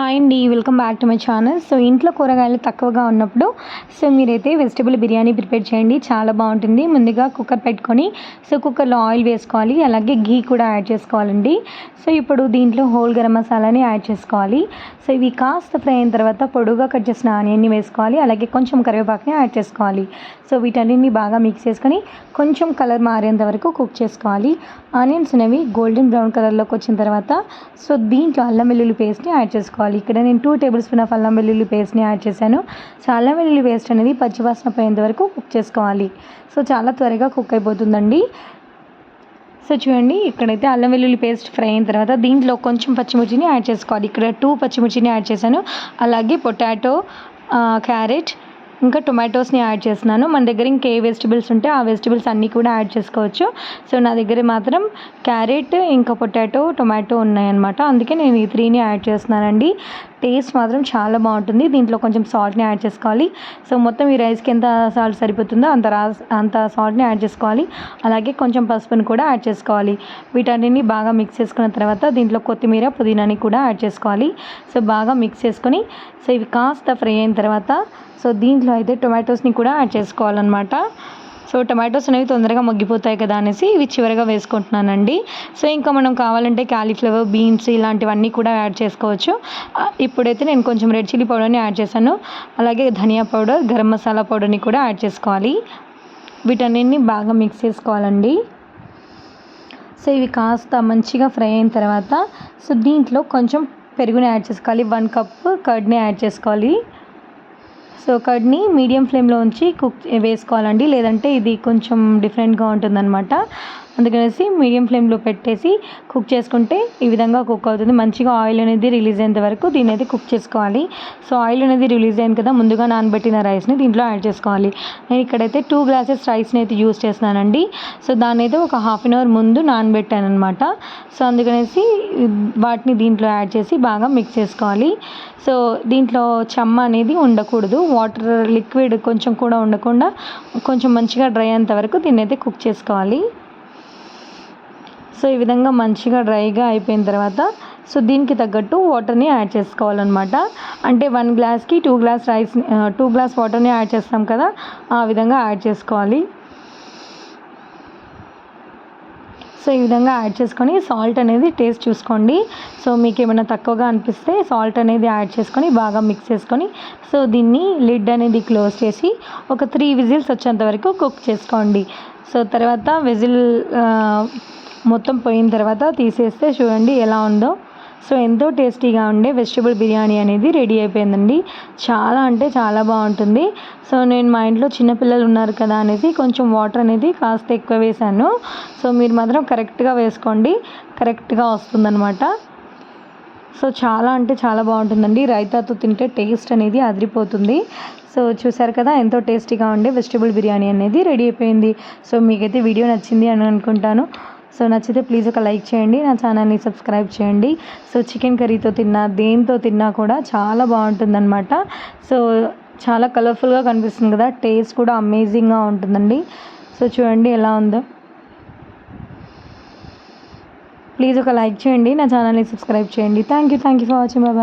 Hi అండి welcome back to my channel so ఇంట్లో కూరగాయలు తక్కువగా ఉన్నప్పుడు సో మీరైతే వెజిటబుల్ బిర్యానీ ప్రిపేర్ చేయండి. చాలా బాగుంటుంది. ముందుగా కుక్కర్ పెట్టుకొని సో కుక్కర్లో ఆయిల్ వేసుకోవాలి. అలాగే ఘీ కూడా యాడ్ చేసుకోవాలండి. సో ఇప్పుడు దీంట్లో హోల్ గరం మసాలాని యాడ్ చేసుకోవాలి. సో ఇవి కాస్త ఫ్రై అయిన తర్వాత పొడుగా కట్ చేసిన ఆనియన్ని వేసుకోవాలి. అలాగే కొంచెం కరివేపాకుని యాడ్ చేసుకోవాలి. సో వీటన్నిటిని బాగా మిక్స్ చేసుకొని కొంచెం కలర్ మారేంత వరకు కుక్ చేసుకోవాలి. ఆనియన్స్ అనేవి గోల్డెన్ బ్రౌన్ కలర్లోకి వచ్చిన తర్వాత సో దీంట్లో అల్లం వెల్లుల్లి పేస్ట్ని యాడ్ చేసుకోవాలి. ఇక్కడ నేను టూ టేబుల్ స్పూన్ ఆఫ్ అల్లం వెల్లుల్లి పేస్ట్ని యాడ్ చేశాను. సో అల్లం వెల్లుల్లి పేస్ట్ అనేది పచ్చివాసన పోయేంత వరకు కుక్ చేసుకోవాలి. సో చాలా త్వరగా కుక్ అయిపోతుందండి. సో చూడండి ఇక్కడైతే అల్లం వెల్లుల్లి పేస్ట్ ఫ్రై అయిన తర్వాత దీంట్లో కొంచెం పచ్చిమిర్చిని యాడ్ చేసుకోవాలి. ఇక్కడ టూ పచ్చిమిర్చిని యాడ్ చేశాను. అలాగే పొటాటో క్యారెట్ ఇంకా టొమాటోస్ని యాడ్ చేస్తున్నాను. మన దగ్గర ఇంకే వెజిటబుల్స్ ఉంటే ఆ వెజిటబుల్స్ అన్నీ కూడా యాడ్ చేసుకోవచ్చు. సో నా దగ్గర మాత్రం క్యారెట్ ఇంకా పొటాటో టొమాటో ఉన్నాయన్నమాట. అందుకే నేను ఈ త్రీని యాడ్ చేస్తున్నానండి. టేస్ట్ మాత్రం చాలా బాగుంటుంది. దీంట్లో కొంచెం సాల్ట్ని యాడ్ చేసుకోవాలి. సో మొత్తం ఈ రైస్కి ఎంత సాల్ట్ సరిపోతుందో అంత రా అంత సాల్ట్ని యాడ్ చేసుకోవాలి. అలాగే కొంచెం పసుపుని కూడా యాడ్ చేసుకోవాలి. వీటన్నిటిని బాగా మిక్స్ చేసుకున్న తర్వాత దీంట్లో కొత్తిమీర పుదీనాని కూడా యాడ్ చేసుకోవాలి. సో బాగా మిక్స్ చేసుకొని సో ఇవి కాస్త ఫ్రై అయిన తర్వాత సో దీంట్లో అయితే టొమాటోస్ని కూడా యాడ్ చేసుకోవాలన్నమాట. సో టమాటోస్ అనేవి తొందరగా మగ్గిపోతాయి కదా అనేసి ఇవి చివరిగా వేసుకుంటున్నానండి. సో ఇంకా మనం కావాలంటే క్యాలీఫ్లవర్ బీన్స్ ఇలాంటివన్నీ కూడా యాడ్ చేసుకోవచ్చు. ఇప్పుడైతే నేను కొంచెం రెడ్ చిల్లీ పౌడర్ని యాడ్ చేశాను. అలాగే ధనియా పౌడర్ గరం మసాలా పౌడర్ని కూడా యాడ్ చేసుకోవాలి. వీటన్నిటిని బాగా మిక్స్ చేసుకోవాలండి. సో ఇవి కాస్త మంచిగా ఫ్రై అయిన తర్వాత సో దీంట్లో కొంచెం పెరుగుని యాడ్ చేసుకోవాలి. వన్ కప్ కర్డ్ని యాడ్ చేసుకోవాలి. సో కర్డ్ని మీడియం ఫ్లేమ్లో ఉంచి కుక్ వేసుకోవాలండి. లేదంటే ఇది కొంచెం డిఫరెంట్గా ఉంటుందన్నమాట. అందుకనేసి మీడియం ఫ్లేమ్లో పెట్టేసి కుక్ చేసుకుంటే ఈ విధంగా కుక్ అవుతుంది. మంచిగా ఆయిల్ అనేది రిలీజ్ అయ్యేంత వరకు దీన్ని అయితే కుక్ చేసుకోవాలి. సో ఆయిల్ అనేది రిలీజ్ అయింది కదా ముందుగా నానబెట్టిన రైస్ని దీంట్లో యాడ్ చేసుకోవాలి. నేను ఇక్కడైతే టూ గ్లాసెస్ రైస్ని అయితే యూస్ చేస్తున్నానండి. సో దాన్ని అయితే ఒక హాఫ్ అన్ అవర్ ముందు నానబెట్టాను అనమాట సో అందుకనేసి వాటిని దీంట్లో యాడ్ చేసి బాగా మిక్స్ చేసుకోవాలి. సో దీంట్లో చెమ్మ అనేది ఉండకూడదు. వాటర్ లిక్విడ్ కొంచెం కూడా ఉండకుండా కొంచెం మంచిగా డ్రై అయ్యేంత వరకు దీన్ని అయితే కుక్ చేసుకోవాలి. సో ఈ విధంగా మంచిగా డ్రైగా అయిపోయిన తర్వాత సో దీనికి తగ్గట్టు వాటర్ని యాడ్ చేసుకోవాలన్నమాట. అంటే వన్ గ్లాస్కి two glass rice two glass వాటర్ని యాడ్ చేస్తాం కదా ఆ విధంగా యాడ్ చేసుకోవాలి. సో ఈ విధంగా యాడ్ చేసుకొని సాల్ట్ అనేది టేస్ట్ చూసుకోండి. సో మీకు ఏమైనా తక్కువగా అనిపిస్తే సాల్ట్ అనేది యాడ్ చేసుకొని బాగా మిక్స్ చేసుకొని సో దీన్ని లిడ్ అనేది క్లోజ్ చేసి ఒక త్రీ విజిల్స్ వచ్చేంత వరకు కుక్ చేసుకోండి. సో తర్వాత విజిల్ మొత్తం పోయిన తర్వాత తీసేస్తే చూడండి ఎలా ఉందో. సో ఎంతో టేస్టీగా ఉండే వెజిటబుల్ బిర్యానీ అనేది రెడీ అయిపోయిందండి. చాలా అంటే చాలా బాగుంటుంది. సో నేను మా ఇంట్లో చిన్నపిల్లలు ఉన్నారు కదా అనేసి కొంచెం వాటర్ అనేది కాస్త ఎక్కువ వేసాను సో మీరు మాత్రం కరెక్ట్గా వేసుకోండి. కరెక్ట్గా వస్తుందన్నమాట. సో చాలా అంటే చాలా బాగుంటుందండి. రైతాతో తింటే టేస్ట్ అనేది అదిరిపోతుంది. సో చూసారు కదా ఎంతో టేస్టీగా ఉండే వెజిటబుల్ బిర్యానీ అనేది రెడీ అయిపోయింది. సో మీకైతే వీడియో నచ్చింది అని అనుకుంటాను. సో నచ్చితే ప్లీజ్ ఒక లైక్ చేయండి నా ఛానల్ని సబ్స్క్రైబ్ చేయండి. సో చికెన్ కర్రీతో తిన్నా దేంతో తిన్నా కూడా చాలా బాగుంటుందన్నమాట. సో చాలా కలర్ఫుల్గా కనిపిస్తుంది కదా టేస్ట్ కూడా అమేజింగ్గా ఉంటుందండి. సో చూడండి ఎలా ఉందో. ప్లీజ్ ఒక లైక్ చేయండి నా ఛానల్ని సబ్స్క్రైబ్ చేయండి. Thank you thank you for watching Baba